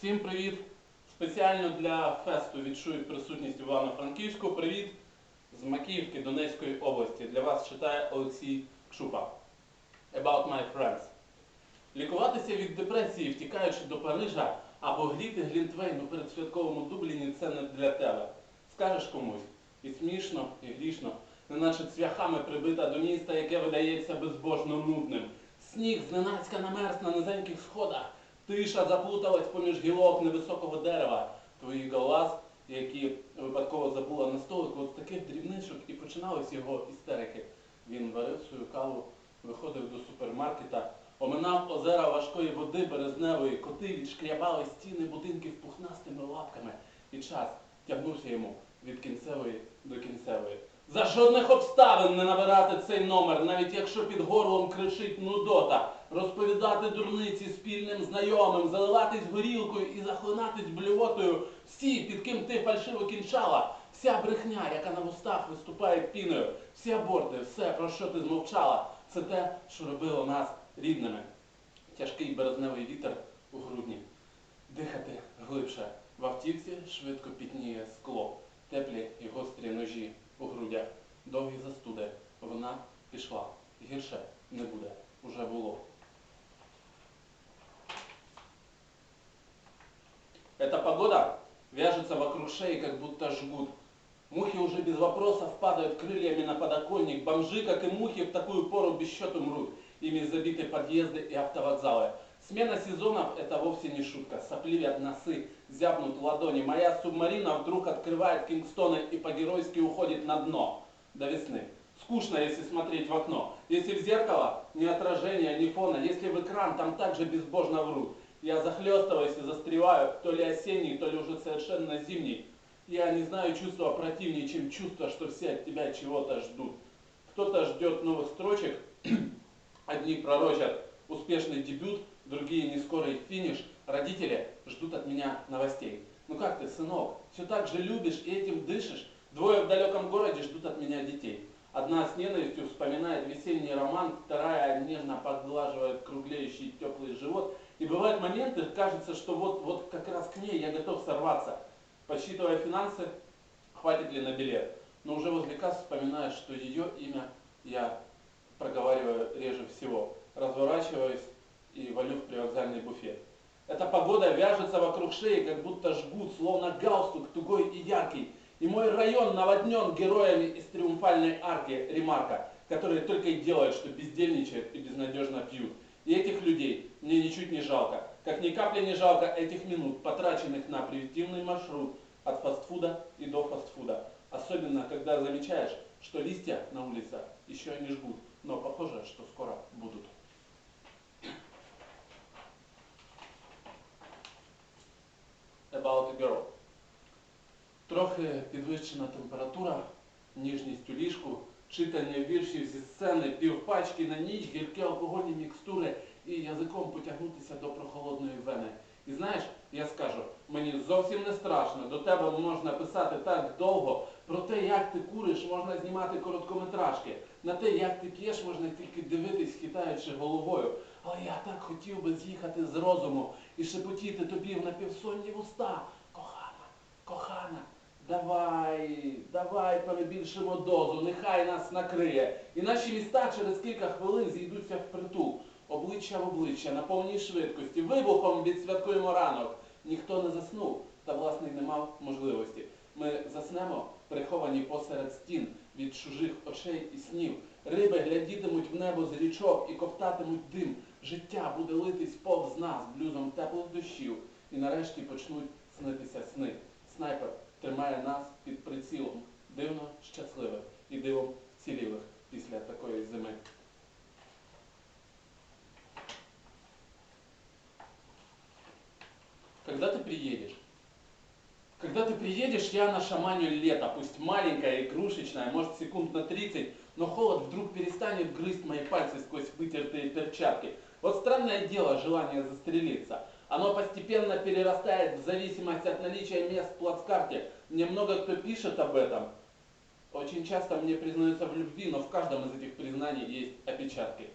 Всім привіт! Спеціально для фесту відчують присутність Івано-Франківську. Привіт з Макіївки Донецької області. Для вас читає Олексій Кшупа. About my friends. Лікуватися від депресії, втікаючи до Парижа або гріти Глінтвейн у передсвятковому Дубліні це не для тебе. Скажеш комусь і смішно, і грішно, неначе цвяхами прибита до міста, яке видається безбожно нудним. Сніг зненацька намерз на низеньких сходах. Тиша заплуталась поміж гілок невисокого дерева. Твої глаз, які випадково забула на столику, от таких дрібничок і починались його істерики. Він варив свою каву, виходив до супермаркета, оминав озера важкої води березневої, коти відшкрябали стіни будинків пухнастими лапками, і час тягнувся йому від кінцевої до кінцевої. За жодних обставин не набирати цей номер, навіть якщо під горлом кричить нудота, розповідати дурниці спільним знайомим, заливатись горілкою і захлинатись блювотою всі, під ким ти фальшиво кінчала, вся брехня, яка на вустах виступає піною, всі аборти, все, про що ти змовчала, це те, що робило нас рідними. Тяжкий березневий вітер у грудні. Дихати глибше. В автівці швидко пітніє скло, теплі і гострі ножі у грудях, довгі застуди. Вона пішла. Гірше не буде. Уже було. Эта погода вяжется вокруг шеи, как будто жгут. Мухи уже без вопросов падают крыльями на подоконник. Бомжи, как и мухи, в такую пору без счету мрут. Ими забиты подъезды и автовокзалы. Смена сезонов – это вовсе не шутка. Сопливят носы, зябнут ладони. Моя субмарина вдруг открывает Кингстоны и по-геройски уходит на дно. До весны. Скучно, если смотреть в окно. Если в зеркало, ни отражения, ни фона. Если в экран, там также безбожно врут. Я захлестываюсь и застреваю, то ли осенний, то ли уже совершенно зимний. Я не знаю чувства противнее, чем чувство, что все от тебя чего-то ждут. Кто-то ждет новых строчек, одни пророчат успешный дебют, другие нескорый финиш. Родители ждут от меня новостей. Ну как ты, сынок, все так же любишь и этим дышишь? Двое в далеком городе ждут от меня детей. Одна с ненавистью вспоминает весенний роман, вторая нежно подглаживает круглеющий теплый бывают моменты, кажется, что вот, вот как раз к ней я готов сорваться. Подсчитывая финансы, хватит ли на билет. Но уже возле кассы вспоминаю, что ее имя я проговариваю реже всего. Разворачиваюсь и валю в привокзальный буфет. Эта погода вяжется вокруг шеи, как будто жгут, словно галстук, тугой и яркий. И мой район наводнен героями из триумфальной арки Ремарка, которые только и делают, что бездельничают и безнадежно пьют. И этих людей мне ничуть не жалко. Как ни капли не жалко этих минут, потраченных на превентивный маршрут от фастфуда и до фастфуда. Особенно, когда замечаешь, что листья на улицах еще не жгут, но похоже, что скоро будут. About a girl. Трохи підвищена температура, ніжність у ліжку, читання віршів зі сцени, півпачки на ніч, гіркі алкогольні мікстури і язиком потягнутися до прохолодної вени. І знаєш, я скажу, мені зовсім не страшно, до тебе можна писати так довго, про те, як ти куриш, можна знімати короткометражки, на те, як ти п'єш, можна тільки дивитись, хитаючи головою. Але я так хотів би з'їхати з розуму і шепотіти тобі в напівсонні вуста. Кохана, кохана, давай, давай перебільшимо дозу, нехай нас накриє. І наші міста через кілька хвилин зійдуться в притул. Обличчя в обличчя, на повній швидкості, вибухом відсвяткуємо ранок. Ніхто не заснув, та власне й не мав можливості. Ми заснемо, приховані посеред стін від чужих очей і снів. Риби глядітимуть в небо з річок і ковтатимуть дим. Життя буде литись повз нас блюзом теплих дощів. І нарешті почнуть снитися сни. Снайпер тримає нас під прицілом, дивно щасливих і дивом цілілих після такої зими. Когда ты приедешь? Когда ты приедешь, я нашаманю лето, пусть маленькое, игрушечное, может секунд на 30, но холод вдруг перестанет грызть мои пальцы сквозь вытертые перчатки. Вот странное дело желание застрелиться. Оно постепенно перерастает в зависимость от наличия мест в плацкарте. Мне много кто пишет об этом. Очень часто мне признаются в любви, но в каждом из этих признаний есть опечатки.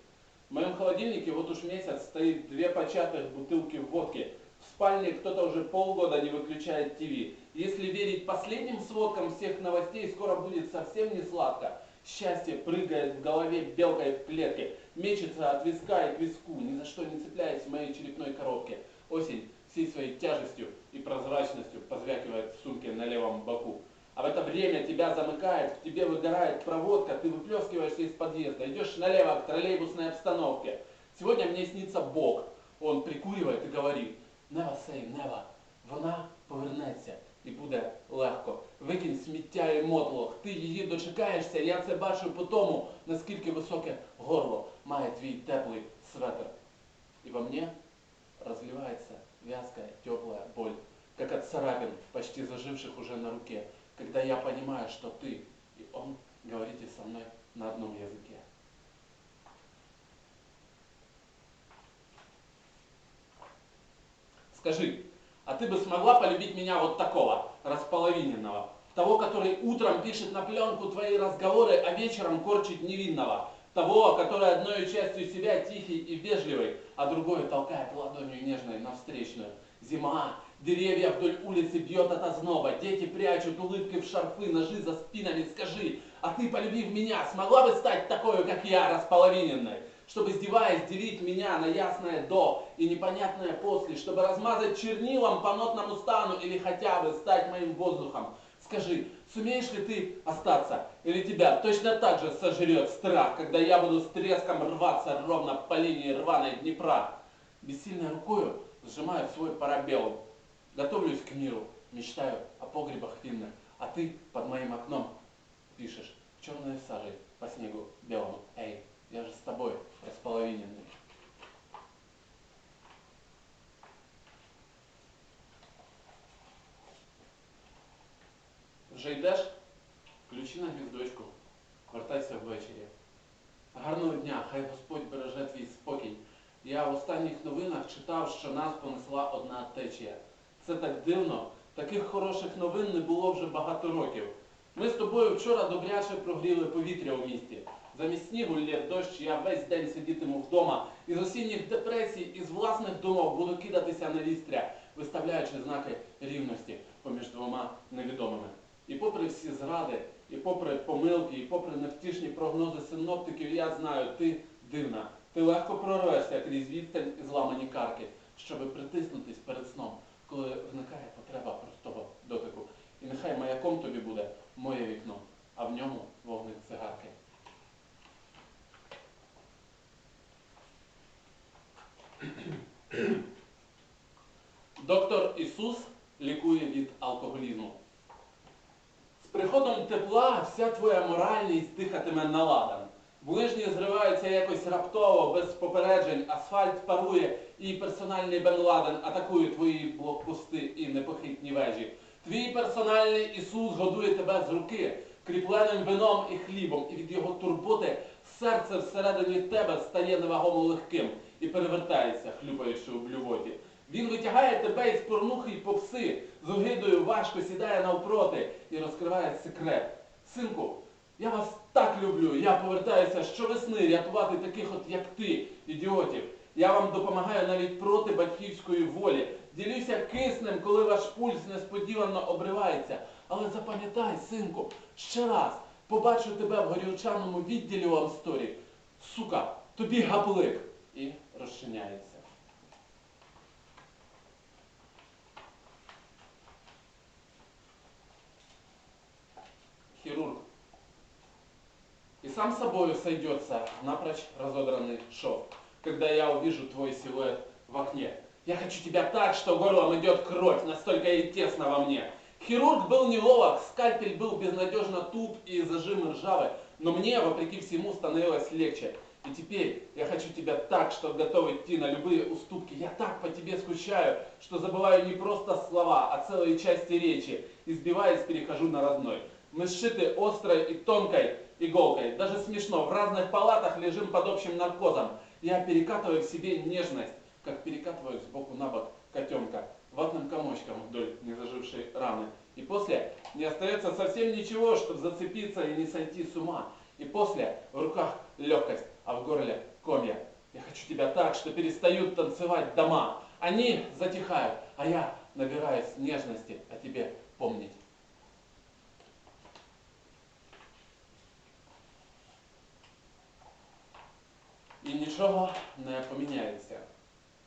В моем холодильнике вот уж месяц стоит две початых бутылки водки. В спальне кто-то уже полгода не выключает ТВ. Если верить последним сводкам всех новостей, скоро будет совсем не сладко. Счастье прыгает в голове белкой в клетке, мечется от виска и к виску, ни за что не цепляясь в моей черепной коробке. Осень всей своей тяжестью и прозрачностью позвякивает в сумке на левом боку. А в это время тебя замыкает, в тебе выгорает проводка, ты выплескиваешься из подъезда, идешь налево к троллейбусной обстановке. Сегодня мне снится Бог. Он прикуривает и говорит, never say never. Вона повернеться і буде легко. Викинь сміття і мотлох. Ти її дочекаєшся, я це бачу по тому, наскільки високе горло має твій теплий светр. И во мне разливается вязкая, теплая боль, как от царапин, почти заживших уже на руке, когда я понимаю, что ты и он говорите со мной на одном языке. Скажи, а ты бы смогла полюбить меня вот такого, располовиненного, того, который утром пишет на пленку твои разговоры, а вечером корчит невинного, того, который одной частью себя тихий и вежливый, а другой толкает ладонью нежной на встречную. Зима, деревья вдоль улицы бьет от озноба, дети прячут улыбки в шарфы, ножи за спинами. Скажи, а ты, полюбив меня, смогла бы стать такой, как я, располовиненной? Чтобы, издеваясь, делить меня на ясное «до» и непонятное «после», чтобы размазать чернилом по нотному стану или хотя бы стать моим воздухом. Скажи, сумеешь ли ты остаться? Или тебя точно так же сожрет страх, когда я буду с треском рваться ровно по линии рваной Днепра? Бессильной рукою сжимаю свой парабеллум. Готовлюсь к миру, мечтаю о погребах винных, а ты под моим окном пишешь черной сажей по снегу белому. Эй, я же с тобой располовиненный. Вже йдеш? Ключі на гвіздочку. Вертайся ввечері. Гарного дня, хай Господь береже твій спокій. Я в останніх новинах читав, що нас понесла одна течія. Це так дивно. Таких хороших новин не було вже багато років. Ми з тобою вчора добряче прогріли повітря у місті. Замість снігу лє дощ, я весь день сидітиму вдома. Із осінніх депресій, із власних думок буду кидатися на вістря, виставляючи знаки рівності поміж двома невідомими. І попри всі зради, і попри помилки, і попри невтішні прогнози синоптиків, я знаю, ти дивна. Ти легко прорвешся крізь відстань і зламані карки, щоби притиснутись перед сном, коли виникає потреба простого дотику. І нехай маяком тобі буде моє вікно, а в ньому вогник цигарки. Доктор Ісус лікує від алкоголізму. Приходом тепла вся твоя моральність дихатиме на ладан. Ближні зриваються якось раптово, без попереджень, асфальт парує і персональний Бен Ладен атакує твої блокпости і непохитні вежі. Твій персональний Ісус годує тебе з руки кріпленим вином і хлібом, і від його турботи серце всередині тебе стає невагомо легким і перевертається, хлюпаючи у блювоті. Він витягає тебе із порнухи й попси, з огидою важко сідає навпроти і розкриває секрет. Синку, я вас так люблю, я повертаюся щовесни рятувати таких от, як ти, ідіотів. Я вам допомагаю навіть проти батьківської волі. Ділюся киснем, коли ваш пульс несподівано обривається. Але запам'ятай, синку, ще раз побачу тебе в горілчаному відділі у Амсторі. Сука, тобі гаплик. І розчиняється. Хирург. И сам собою сойдется напрочь разодранный шов, когда я увижу твой силуэт в окне. Я хочу тебя так, что горлом идет кровь, настолько и тесно во мне. Хирург был неловок, скальпель был безнадежно туп и зажимы ржавы, но мне, вопреки всему, становилось легче. И теперь я хочу тебя так, что готов идти на любые уступки. Я так по тебе скучаю, что забываю не просто слова, а целые части речи. Избиваясь, перехожу на родной. Мы сшиты острой и тонкой иголкой. Даже смешно, в разных палатах лежим под общим наркозом. Я перекатываю в себе нежность, как перекатываю сбоку на бок котенка, ватным комочком вдоль незажившей раны. И после не остается совсем ничего, чтобы зацепиться и не сойти с ума. И после в руках легкость, а в горле комья. Я хочу тебя так, что перестают танцевать дома. Они затихают, а я набираюсь нежности о тебе помнить. І нічого не поміняється.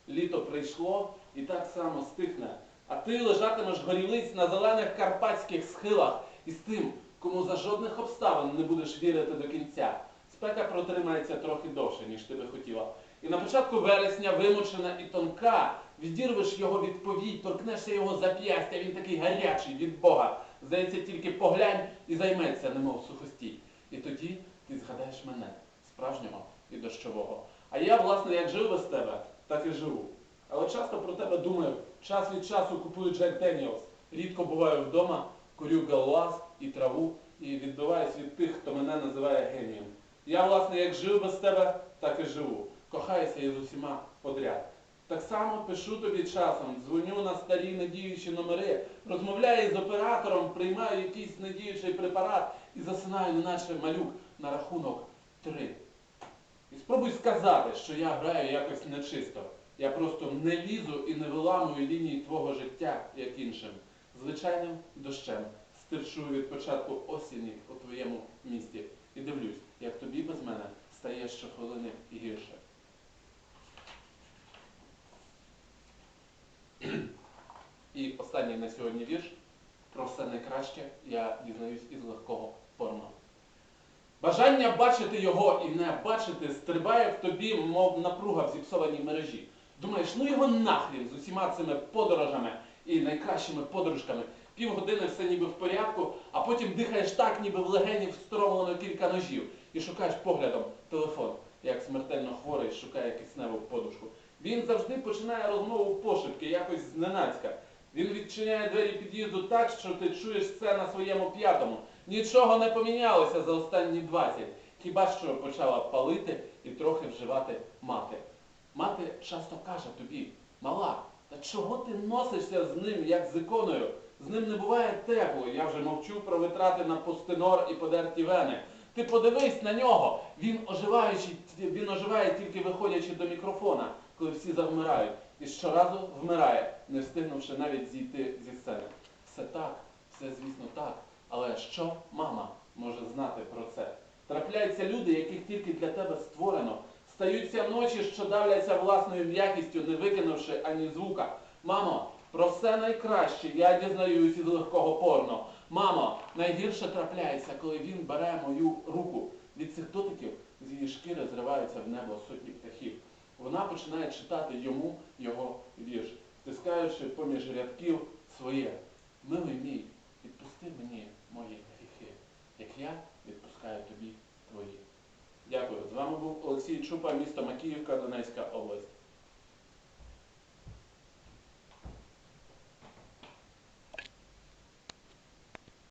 Літо прийшло і так само стихне. А ти лежатимеш горілиць на зелених карпатських схилах із тим, кому за жодних обставин не будеш вірити до кінця. Спека протримається трохи довше, ніж ти би хотіла. І на початку вересня вимучена і тонка, відірвеш його відповідь, торкнешся його зап'ястя, він такий гарячий від Бога. Здається, тільки поглянь і займеться, немов сухостій. І тоді ти згадаєш мене, справжнього і дощового. А я, власне, як жив без тебе, так і живу. Але часто про тебе думаю, час від часу купую Джек Деніелс. Рідко буваю вдома, курю галуаз і траву і відбиваюсь від тих, хто мене називає генієм. Я, власне, як жив без тебе, так і живу. Кохаюся із усіма подряд. Так само пишу тобі часом, дзвоню на старі недіючі номери, розмовляю з оператором, приймаю якийсь недіючий препарат і засинаю, неначе малюк на рахунок три. І спробуй сказати, що я граю якось нечисто. Я просто не лізу і не виламую лінії твого життя, як іншим. Звичайним дощем стирчу від початку осені у твоєму місті і дивлюсь, як тобі без мене стає щохвилини гірше. І останній на сьогодні вірш. Про все найкраще я дізнаюсь із легкого порно. Бажання бачити його і не бачити стрибає в тобі, мов напруга в зіпсованій мережі. Думаєш, ну його нахрін з усіма цими подорожами і найкращими подружками. Півгодини все ніби в порядку, а потім дихаєш так, ніби в легені встромлено кілька ножів, і шукаєш поглядом телефон, як смертельно хворий шукає кисневу подушку. Він завжди починає розмову пошепки, якось зненацька. Він відчиняє двері під'їзду так, що ти чуєш це на своєму п'ятому. Нічого не помінялося за останні 20, хіба що почала палити і трохи вживати мати. Мати часто каже тобі, мала, та чого ти носишся з ним, як з іконою? З ним не буває тепло, я вже мовчу про витрати на пустинор і подерті вени. Ти подивись на нього, він він оживає тільки виходячи до мікрофона, коли всі завмирають. І щоразу вмирає, не встигнувши навіть зійти зі сцени. Все так, все звісно так. Але що мама може знати про це? Трапляються люди, яких тільки для тебе створено. Стаються ночі, що давляться власною м'якістю, не викинувши ані звука. Мамо, про все найкраще я дізнаюсь із легкого порно. Мамо, найгірше трапляється, коли він бере мою руку. Від цих дотиків з її шкіри зриваються в небо сотні птахів. Вона починає читати йому його вірш, стискаючи поміж рядків своє. Милий мій, відпусти мені мої гріхи, як я відпускаю тобі твої. Дякую. З вами був Олексій Чупа, місто Макіївка, Донецька область.